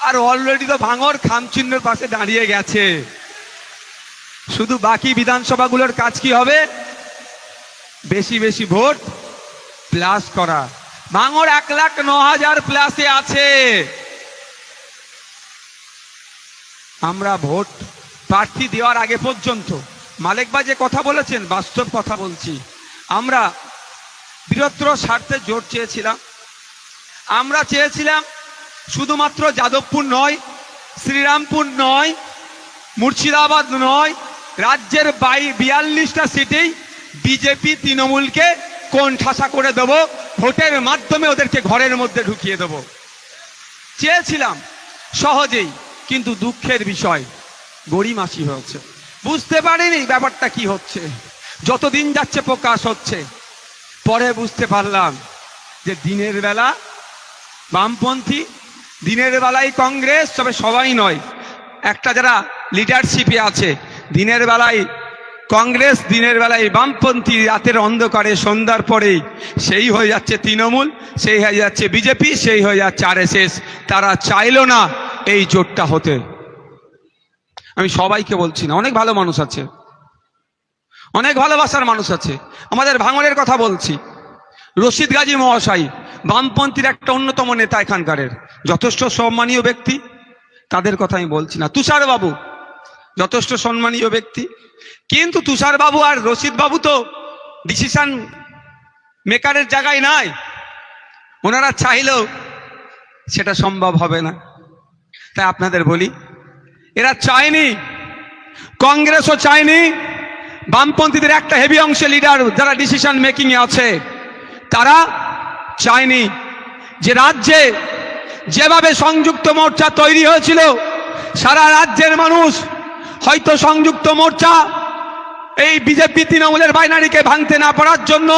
আর already তো ভাঙর খামচিহ্নের পাশে দাঁড়িয়ে গেছে। শুধু বাকি বিধানসভাগুলোর কাজ কি হবে? বেশি বেশি ভোট প্লাস করা। ভাঙর এক লাখ ন হাজার প্লাসে আছে। আমরা ভোট প্রার্থী দেওয়ার আগে পর্যন্ত। মালিকবা যে কথা বলেছেন, বাস্তব কথা বলছি। আমরা বৃহত্তর স্বার্থে জোট চেয়েছিলাম। আমরা চেয়েছিলাম শুধুমাত্র যাদবপুর নয়, শ্রীরামপুর নয়, মুর্শিদাবাদ নয়, রাজ্যের বাই বিয়াল্লিশটা সিটেই বিজেপি তৃণমূলকে কোন ঠাসা করে দেব, ভোটের মাধ্যমে ওদেরকে ঘরের মধ্যে ঢুকিয়ে দেব। চেয়েছিলাম সহজেই, কিন্তু দুঃখের বিষয় গড়িমাসি হয়েছে। বুঝতে পারিনি ব্যাপারটা কি হচ্ছে। যতদিন যাচ্ছে প্রকাশ হচ্ছে, পরে বুঝতে পারলাম যে দিনের বেলা বামপন্থী দিনের বেলায় কংগ্রেস, তবে সবাই নয়। একটা যারা লিডারশিপে আছে, দিনের বেলায় কংগ্রেস, দিনের বেলায় বামপন্থী রাতের অন্ধকারে, সন্ধ্যার পরেই সেই হয়ে যাচ্ছে তৃণমূল, সেই হয়ে যাচ্ছে বিজেপি, সেই হয়ে যাচ্ছে আরএসএস। তারা চাইলো না এই জোটটা হতে। আমি সবাইকে বলছি না, অনেক ভালো মানুষ আছে। অনেক ভালোবাসার মানুষ আছে। আমাদের ভাঙনের কথা বলছি। রশিদ গাজী মহাশয় বামপন্থীর একটা অন্যতম নেতা এখানকারের। যথেষ্ট সম্মানীয় ব্যক্তি, তাদের কথা আমি বলছি না। তুষার বাবু যথেষ্ট সম্মানীয় ব্যক্তি, কিন্তু তুষার বাবু আর রশিদ বাবু তো ডিসিশন মেকারের জায়গায় নাই। ওনারা চাইলেও সেটা সম্ভব হবে না। তাই আপনাদের বলি, এরা চায়নি, কংগ্রেসও চায়নি, বামপন্থীদের একটা হেভি অংশে লিডার যারা ডিসিশন মেকিং এ আছে। তারা চায়নি। যে রাজ্যে যেভাবে সংযুক্ত মোর্চা তৈরি হয়েছিল, সারা রাজ্যের মানুষ হয়তো সংযুক্ত মোর্চা এই বিজেপি তৃণমূলের বাইনারিকে ভাঙতে না পারার জন্য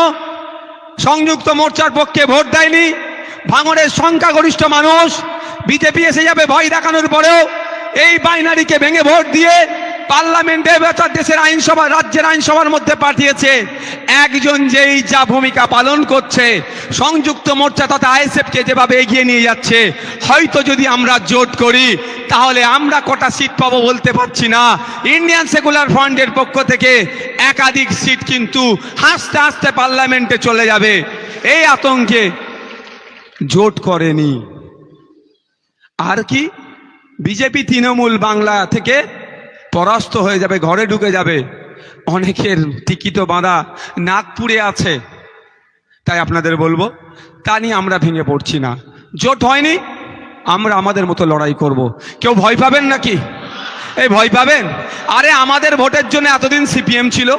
সংযুক্ত মোর্চার পক্ষে ভোট দেয়নি। ভাঙড়ের সংখ্যাগরিষ্ঠ মানুষ বিজেপি এসে যাবে ভয় দেখানোর পরেও এই বাইনারিকে ভেঙে ভোট দিয়ে পার্লামেন্টে অর্থাৎ দেশের আইনসভা, রাজ্যের আইনসভার মধ্যে পাঠিয়েছে। একজন যেই যা ভূমিকা পালন করছে, সংযুক্ত মোর্চা তথা আইএসএফকে যেভাবে এগিয়ে নিয়ে যাচ্ছে, হয়তো যদি আমরা জোট করি, তাহলে আমরা কটা সিট পাবো বলতে পারছি না। ইন্ডিয়ান সেকুলার ফ্রন্টের পক্ষ থেকে একাধিক সিট কিন্তু হাসতে হাসতে পার্লামেন্টে চলে যাবে। এই আতঙ্কে জোট করেনি। আর কি? বিজেপি, তৃণমূল বাংলা থেকে পরাস্ত হয়ে যাবে, ঘরে ঢুকে যাবে। অনেকের টিকিট বাঁধা নাগপুরে আছে। তাই আপনাদের বলব, তা নিয়ে আমরা ভেঙে পড়ছি না। জোট হয়নি, আমরা আমাদের মতো লড়াই করব। কেউ ভয় পাবেন নাকি? এই ভয় পাবেন? আরে আমাদের ভোটের জন্য এতদিন সিপিএম ছিল,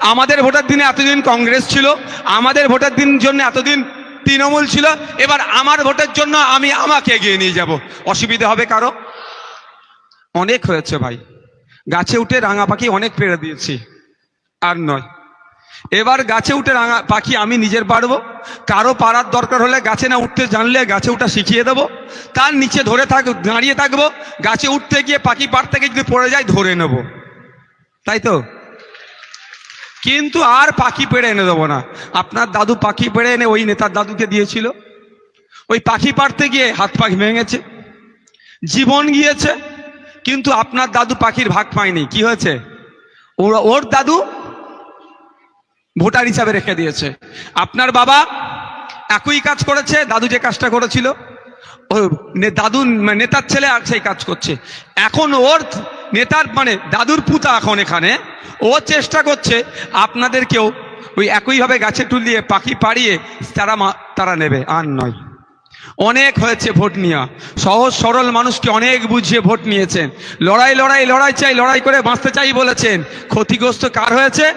আমাদের ভোটের দিনে এতদিন কংগ্রেস ছিল, আমাদের ভোটের দিন জন্য এতদিন তৃণমূল ছিল, এবার আমার ভোটের জন্য আমি আমাকে এগিয়ে নিয়ে যাব। অসুবিধা হবে কারও? অনেক হয়েছে ভাই। গাছে উঠে রাঙা পাখি অনেক পেড়ে দিয়েছি, আর নয়। এবার গাছে উঠে রাঙা পাখি আমি নিজের পারব কারও পাড়ার দরকার হলে গাছে না উঠতে জানলে গাছে উঠা শিখিয়ে দেবো, তার নিচে ধরে থাক, দাঁড়িয়ে থাকব, গাছে উঠতে গিয়ে পাখি পাড় থেকে যদি পড়ে যায় ধরে নেব। তাই তো? কিন্তু আর পাখি পেড়ে এনে দেবো না। আপনার দাদু পাখি পেড়ে এনে ওই নেতার দাদুকে দিয়েছিল। ওই পাখি পাড়তে গিয়ে হাত পাখি ভেঙেছে। জীবন গিয়েছে। কিন্তু আপনার দাদু পাখির ভাগ পায়নি। কি হয়েছে? ওর দাদু ভোটার হিসাবে রেখে দিয়েছে। আপনার বাবা একই কাজ করেছে, দাদু যে কাজটা করেছিল দাদু মানে নেতার ছেলে আর সেই কাজ করছে। এখন ওর নেতার মানে দাদুর পুতা এখন এখানে। ও চেষ্টা করছে আপনাদেরকেও ওই একইভাবে গাছে তুলিয়ে পাখি পাড়িয়ে তারা তারা নেবে, আর নয়। অনেক হয়েছে ভোট নেওয়া সহজ সরল মানুষকে অনেক বুঝিয়ে ভোট নিয়েছেন। লড়াই লড়াই লড়াই চাই, লড়াই করে বাঁচতে চাই বলেছেন। ক্ষতিগ্রস্ত কার হয়েছে?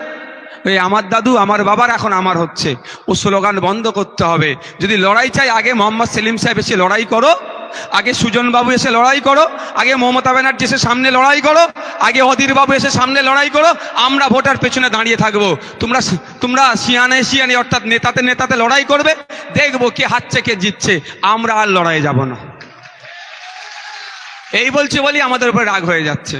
ওই আমার দাদু, আমার বাবার, এখন আমার হচ্ছে। ও স্লোগান বন্ধ করতে হবে। যদি লড়াই চাই, আগে মোহাম্মদ সেলিম সাহেব এসে লড়াই করো। আগে সুজনবাবু এসে লড়াই করো, আগে মমতা ব্যানার্জি এসে সামনে লড়াই করো, আগে অধীরবাবু এসে সামনে লড়াই করো, আমরা ভোটার পেছনে দাঁড়িয়ে থাকব। তোমরা তোমরা সিয়ানে সিয়ানে অর্থাৎ নেতাতে নেতাতে লড়াই করবে, দেখব কে হাতছে কে জিতছে, আমরা আর লড়াই যাব না। এই বলছে বলি আমাদের উপরে রাগ হয়ে যাচ্ছে।